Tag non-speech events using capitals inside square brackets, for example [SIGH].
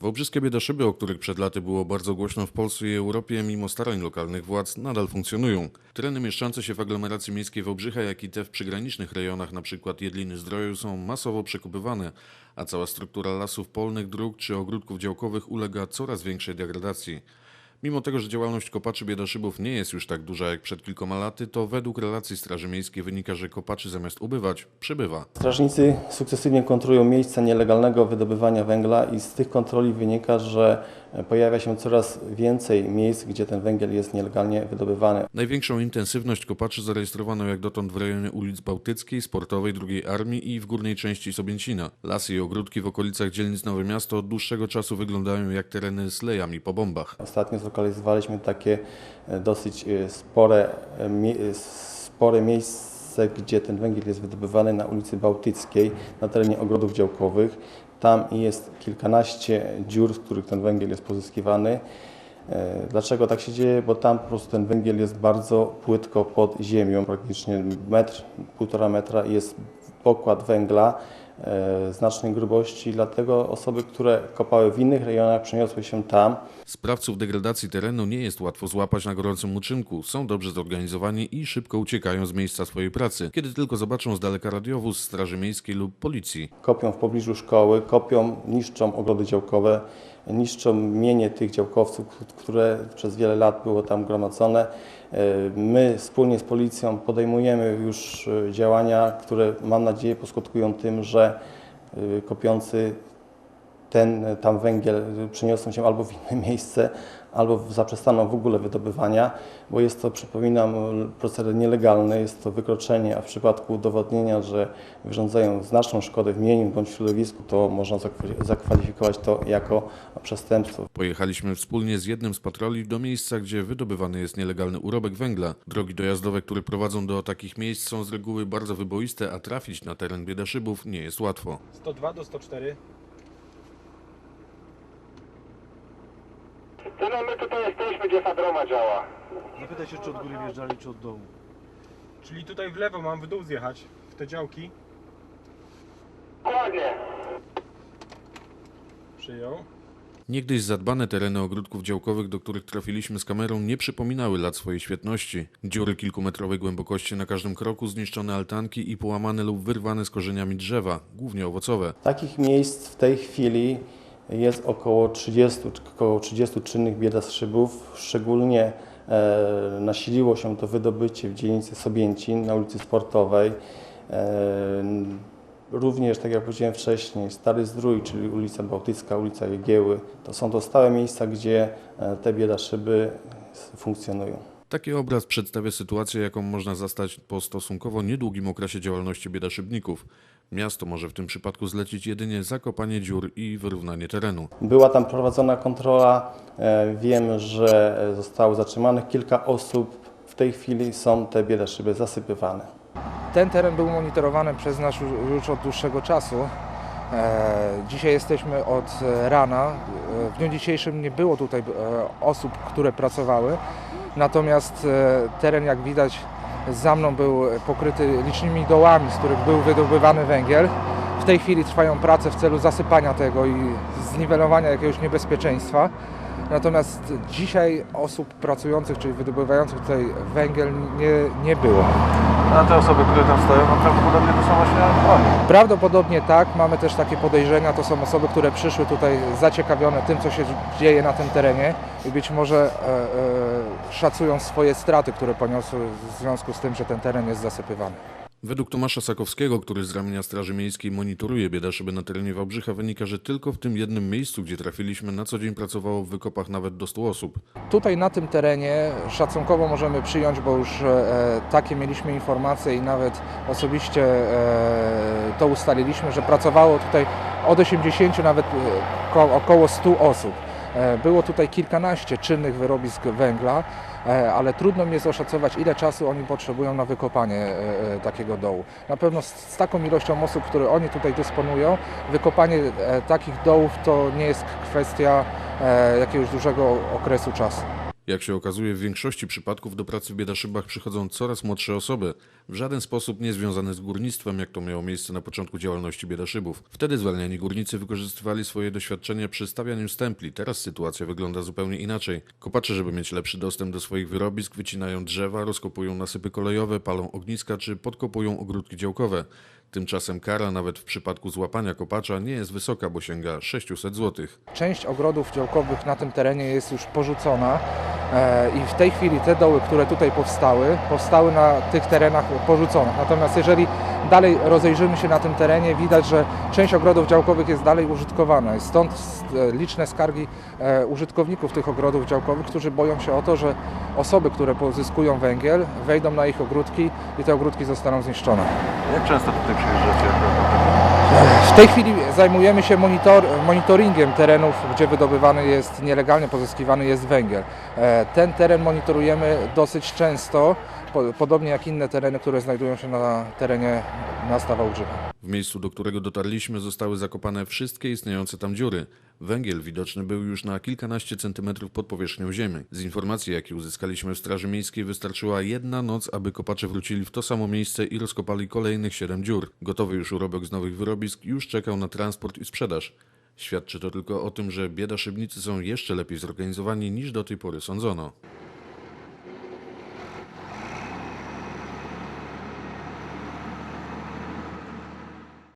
Wałbrzyskie biedaszyby, o których przed laty było bardzo głośno w Polsce i Europie, mimo starań lokalnych władz, nadal funkcjonują. Tereny mieszczące się w aglomeracji miejskiej Wałbrzycha, jak i te w przygranicznych rejonach, np. Jedliny Zdroju, są masowo przekupywane, a cała struktura lasów polnych, dróg czy ogródków działkowych ulega coraz większej degradacji. Mimo tego, że działalność kopaczy biedaszybów nie jest już tak duża jak przed kilkoma laty, to według relacji Straży Miejskiej wynika, że kopaczy zamiast ubywać, przybywa. Strażnicy sukcesywnie kontrolują miejsca nielegalnego wydobywania węgla i z tych kontroli wynika, że pojawia się coraz więcej miejsc, gdzie ten węgiel jest nielegalnie wydobywany. Największą intensywność kopaczy zarejestrowano jak dotąd w rejonie ulic Bałtyckiej, Sportowej, II Armii i w górnej części Sobięcina. Lasy i ogródki w okolicach dzielnic Nowe Miasto od dłuższego czasu wyglądają jak tereny z lejami po bombach. Ostatnio zlokalizowaliśmy takie e, dosyć e, spore, e, spore miejsce, gdzie ten węgiel jest wydobywany na ulicy Bałtyckiej, na terenie ogrodów działkowych. Tam jest kilkanaście dziur, z których ten węgiel jest pozyskiwany. E, Dlaczego tak się dzieje? Bo tam po prostu ten węgiel jest bardzo płytko pod ziemią, praktycznie metr, półtora metra jest pokład węgla znacznej grubości, dlatego osoby, które kopały w innych rejonach przeniosły się tam, Sprawców degradacji terenu nie jest łatwo złapać na gorącym uczynku. Są dobrze zorganizowani i szybko uciekają z miejsca swojej pracy, kiedy tylko zobaczą z daleka radiowóz Straży Miejskiej lub Policji. kopią w pobliżu szkoły, kopią, niszczą ogrody działkowe, niszczą mienie tych działkowców, które przez wiele lat było tam gromadzone. E, My wspólnie z policją podejmujemy już e, działania, które mam nadzieję poskutkują tym, że e, kopiący ten tam węgiel przeniosą się albo w inne [LAUGHS] miejsce, albo zaprzestaną w ogóle wydobywania, bo jest to, przypominam, proceder nielegalny, jest to wykroczenie, a w przypadku udowodnienia, że wyrządzają znaczną szkodę w mieniu bądź środowisku, to można zakwa- zakwalifikować to jako przestępstwo. Pojechaliśmy wspólnie z jednym z patroli do miejsca, gdzie wydobywany jest nielegalny urobek węgla. Drogi dojazdowe, które prowadzą do takich miejsc są z reguły bardzo wyboiste, a trafić na teren biedaszybów nie jest łatwo. 102 do 104. Tyle my tutaj jesteśmy, gdzie Fadroma działa. Zapytaj się, czy od góry wjeżdżali, czy od dołu. Czyli tutaj w lewo mam w dół zjechać, w te działki. Dokładnie. Przyjął. Niegdyś zadbane tereny ogródków działkowych, do których trafiliśmy z kamerą, nie przypominały lat swojej świetności. Dziury kilkumetrowej głębokości na każdym kroku, zniszczone altanki i połamane lub wyrwane z korzeniami drzewa, głównie owocowe. Takich miejsc w tej chwili jest około 30, około 30 czynnych biedaszybów. Szczególnie e, nasiliło się to wydobycie w dzielnicy Sobięcin na ulicy Sportowej. E, również, tak jak powiedziałem wcześniej, Stary Zdrój, czyli ulica Bałtycka, ulica Jegieły, to są to stałe miejsca, gdzie e, te biedaszyby funkcjonują. Taki obraz przedstawia sytuację, jaką można zastać po stosunkowo niedługim okresie działalności biedaszybników. Miasto może w tym przypadku zlecić jedynie zakopanie dziur i wyrównanie terenu. Była tam prowadzona kontrola. E, Wiem, że e, zostało zatrzymanych kilka osób. W tej chwili są te biedaszyby zasypywane. Ten teren był monitorowany przez nas już od dłuższego czasu. E, Dzisiaj jesteśmy od rana. E, W dniu dzisiejszym nie było tutaj e, osób, które pracowały. Natomiast teren, jak widać, za mną był pokryty licznymi dołami, z których był wydobywany węgiel. W tej chwili trwają prace w celu zasypania tego i zniwelowania jakiegoś niebezpieczeństwa. Natomiast dzisiaj osób pracujących, czyli wydobywających tutaj węgiel nie, nie było. A te osoby, które tam stoją, no prawdopodobnie to są właśnie oni. Prawdopodobnie tak, mamy też takie podejrzenia, to są osoby, które przyszły tutaj zaciekawione tym, co się dzieje na tym terenie i być może e, e, szacują swoje straty, które poniosły w związku z tym, że ten teren jest zasypywany. Według Tomasza Sakowskiego, który z ramienia Straży Miejskiej monitoruje biedaszyby na terenie Wałbrzycha, wynika, że tylko w tym jednym miejscu, gdzie trafiliśmy, na co dzień pracowało w wykopach nawet do 100 osób. Tutaj na tym terenie szacunkowo możemy przyjąć, bo już e, takie mieliśmy informacje i nawet osobiście e, to ustaliliśmy, że pracowało tutaj od 80 nawet e, ko, około 100 osób. E, Było tutaj kilkanaście czynnych wyrobisk węgla, e, ale trudno mi jest oszacować, ile czasu oni potrzebują na wykopanie e, takiego dołu. Na pewno z, taką ilością osób, które oni tutaj dysponują, wykopanie takich dołów to nie jest kwestia jakiegoś dużego okresu czasu. Jak się okazuje, w większości przypadków do pracy w Biedaszybach przychodzą coraz młodsze osoby, w żaden sposób nie związane z górnictwem, jak to miało miejsce na początku działalności Biedaszybów. Wtedy zwalniani górnicy wykorzystywali swoje doświadczenie przy stawianiu stempli. Teraz sytuacja wygląda zupełnie inaczej. Kopacze, żeby mieć lepszy dostęp do swoich wyrobisk, wycinają drzewa, rozkopują nasypy kolejowe, palą ogniska czy podkopują ogródki działkowe. Tymczasem kara, nawet w przypadku złapania kopacza, nie jest wysoka, bo sięga 600 zł. Część ogrodów działkowych na tym terenie jest już porzucona e, i w tej chwili te doły, które tutaj powstały, powstały na tych terenach porzuconych. Natomiast jeżeli dalej rozejrzymy się na tym terenie, widać, że część ogrodów działkowych jest dalej użytkowana. Stąd e, liczne skargi e, użytkowników tych ogrodów działkowych, którzy boją się o to, że osoby, które pozyskują węgiel, wejdą na ich ogródki i te ogródki zostaną zniszczone. Jak często tutaj przyjeżdżacie? W tej chwili zajmujemy się monitor, monitoringiem terenów, gdzie wydobywany jest, nielegalnie pozyskiwany jest węgiel. E, Ten teren monitorujemy dosyć często, po- podobnie jak inne tereny, które znajdują się na terenie miasta Wałbrzycha. W miejscu, do którego dotarliśmy, zostały zakopane wszystkie istniejące tam dziury. Węgiel widoczny był już na kilkanaście centymetrów pod powierzchnią ziemi. Z informacji, jakie uzyskaliśmy w Straży Miejskiej, wystarczyła jedna noc, aby kopacze wrócili w to samo miejsce i rozkopali kolejnych siedem dziur. Gotowy już urobek z nowych wyrobisk już czekał na transport i sprzedaż. Świadczy to tylko o tym, że bieda szybnicy są jeszcze lepiej zorganizowani niż do tej pory sądzono.